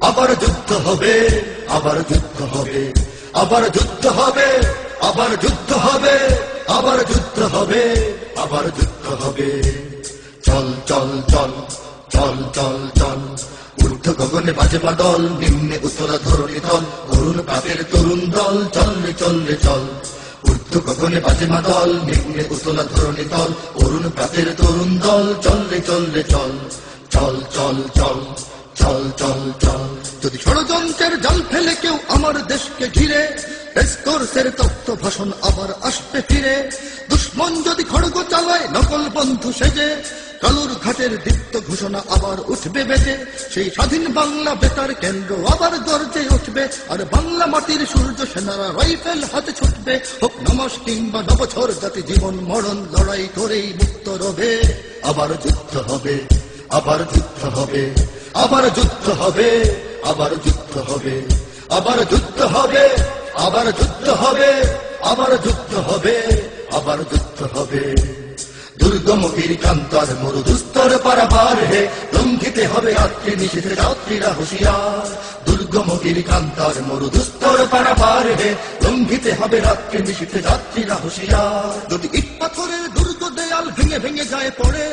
আবার যুদ্ধ হবে, আবার যুদ্ধ হবে, আবার যুদ্ধ হবে, আবার যুদ্ধ হবে, আবার যুদ্ধ হবে, আবার যুদ্ধ হবে। চল চল চল চল চল চল, ঊর্ধ্ব গগনে বাজে বাদল নিম্নে উত্তরা ধরণী দল অরুণ পাপের তরুণ দল চললে চললে চল রে, চল, ঊর্ধ্ব গগনে বাজে মাদল নিম্নে উতলা ধরণী দল অরুণ প্রাতের তরুণ দল চললে চললে চল রে, চল চল চল চল চল চল চল। যদি ষড়যন্ত্রের জাল ফেলে কেউ আমার দেশকে ঘিরে এসকোর্সের তত্ত্ব ভাষণ আবার আসবে ফিরে। দুশ্মন যদি খড়গ চালায়, নকল বন্ধু সেজে, কালুর ঘাটের দীপ্ত ঘোষণা আবার উঠবে বেজে সেই স্বাধীন বাংলা বেতার কেন্দ্র আবার গর্জে উঠবে, আর বাংলা মাটির সূর্য সেনারা রাইফেল হাতে ছুটবে। হোক নমাস কিংবা নবছর জাতি জীবন মরণ, লড়াই করেই মুক্ত রবে, আবার যুদ্ধ হবে। আবার যুদ্ধ হবে, আবার যুদ্ধ হবে, আবার যুদ্ধ হবে, আবার যুদ্ধ হবে, আবার যুদ্ধ হবে, আবার যুদ্ধ হবে, আবার যুদ্ধ হবে। দুর্গমগির কান্তর মরু দুস্তর পারাবার হে লঙ্ঘিতে হবে রাত্রি নিষেধে যাত্রীরা হুঁশিয়ার। দুর্গমগির কান্তর মরু দুস্তর পারাবার হে লঙ্ঘিতে হবে রাত্রি নিষেধে যাত্রীরা হুঁশিয়ার। যদি ইট পাথরের দুর্গ দেয়াল ভেঙে ভেঙে যায় পড়ে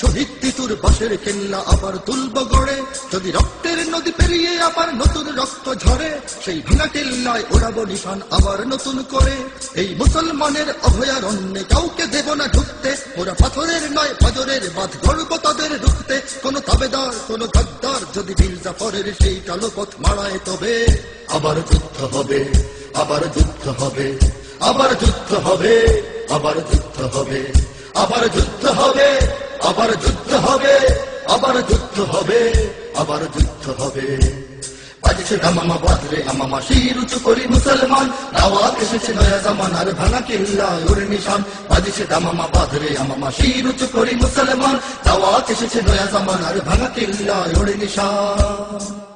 শহীদ তিতুর বাসের কেল্লা আবার তুলব গড়ে। যদি রক্তের নদী পেরিয়ে আবার নতুন রক্ত ঝরে, সেই ভাঙা কেল্লায় ওড়াবো নিশান আবার নতুন করে। এই মুসলমানের অভয়ারণ্যে কাউকে দেব না ঢুকতে। ওরা পাথরের নয়, পাজরের বাদ গর্ব তাদের ঢুকতে কোন তাবেদার, কোন গদ্দার যদি বীর জাফরের সেই কালো পথ মারায় তবে। আবার যুদ্ধ হবে, আবার যুদ্ধ হবে, আবার যুদ্ধ হবে, আবার যুদ্ধ হবে, আবার যুদ্ধ হবে। আবার যুদ্ধ হবে, আবার যুদ্ধ হবে, আবার যুদ্ধ হবে। বাজছে ধামামা বাদরে আমামা শির উঁচু করি মুসলমান। দাওয়াত এসেছে নয়া জামানার ভাঙা কিল্লা ওর নিশান। বাজছে ধামামা বাদরে আমামা শির উঁচু করি মুসলমান। দাওয়াত এসেছে নয়া জামানার ভাঙা কিল্লা ওর নিশান।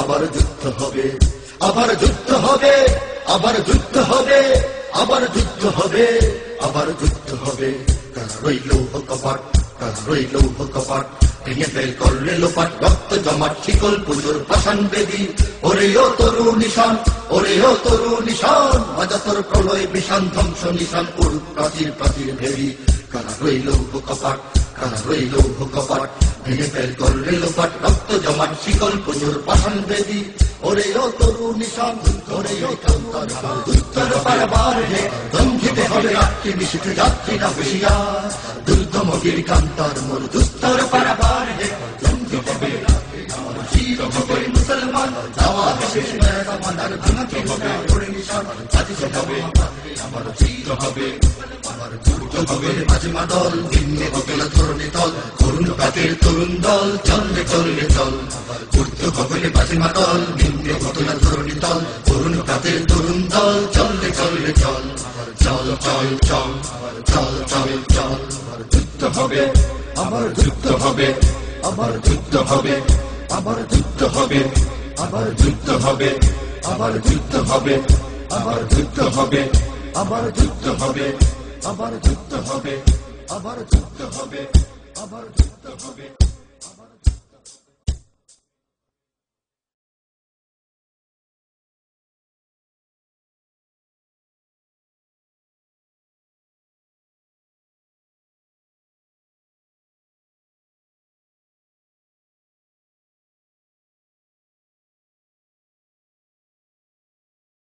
আবার যুদ্ধ হবে, আবার যুদ্ধ হবে, আবার যুদ্ধ হবে, আবার যুদ্ধ হবে, আবার যুদ্ধ হবে। কারা রইল কপাট কপাট রক্ত জমাট, শিকল পুজোর তরু নিশান, ওরে ও তরু নিশান, অজাতর প্রলয় বিষান, ধ্বংস কারা রইল কপাট হইল ভূকপট ভেঙে ফেল করলে লোপট রক্ত জমাট, শিকল প্রচুর পাহান বেদি। ওরে ও তরু নিশান ওরে ও উত্তর পারবার হে দম্ভিতে হবে রাত্রি বিশুদ্ধ যাত্রী না হুশিয়া দুর্গম গির কান্তর মোর দুস্তর পারবার হে দম্ভিতে হবে মুসলমান। হবে আমার হবে আমার যুদ্ধ হবে দল করুণ পাতের তরুণ দল চললে চললে চল। ঊর্ধ্ব গগনে বাজে মাদল নিম্নে অতলা ধরনে দল করুণ পাতের তরুণ দল চললে চললে চল। চল চল চল চল চল চল। যুদ্ধ হবে, আবার যুদ্ধ হবে, আবার যুদ্ধ হবে, আবার যুদ্ধ হবে, আবার যুদ্ধ হবে, আবার যুদ্ধ হবে, আবার যুদ্ধ হবে, আবার যুদ্ধ হবে। আবার যুক্ত হবে আবার যুক্ত হবে আবার যুক্ত হবে।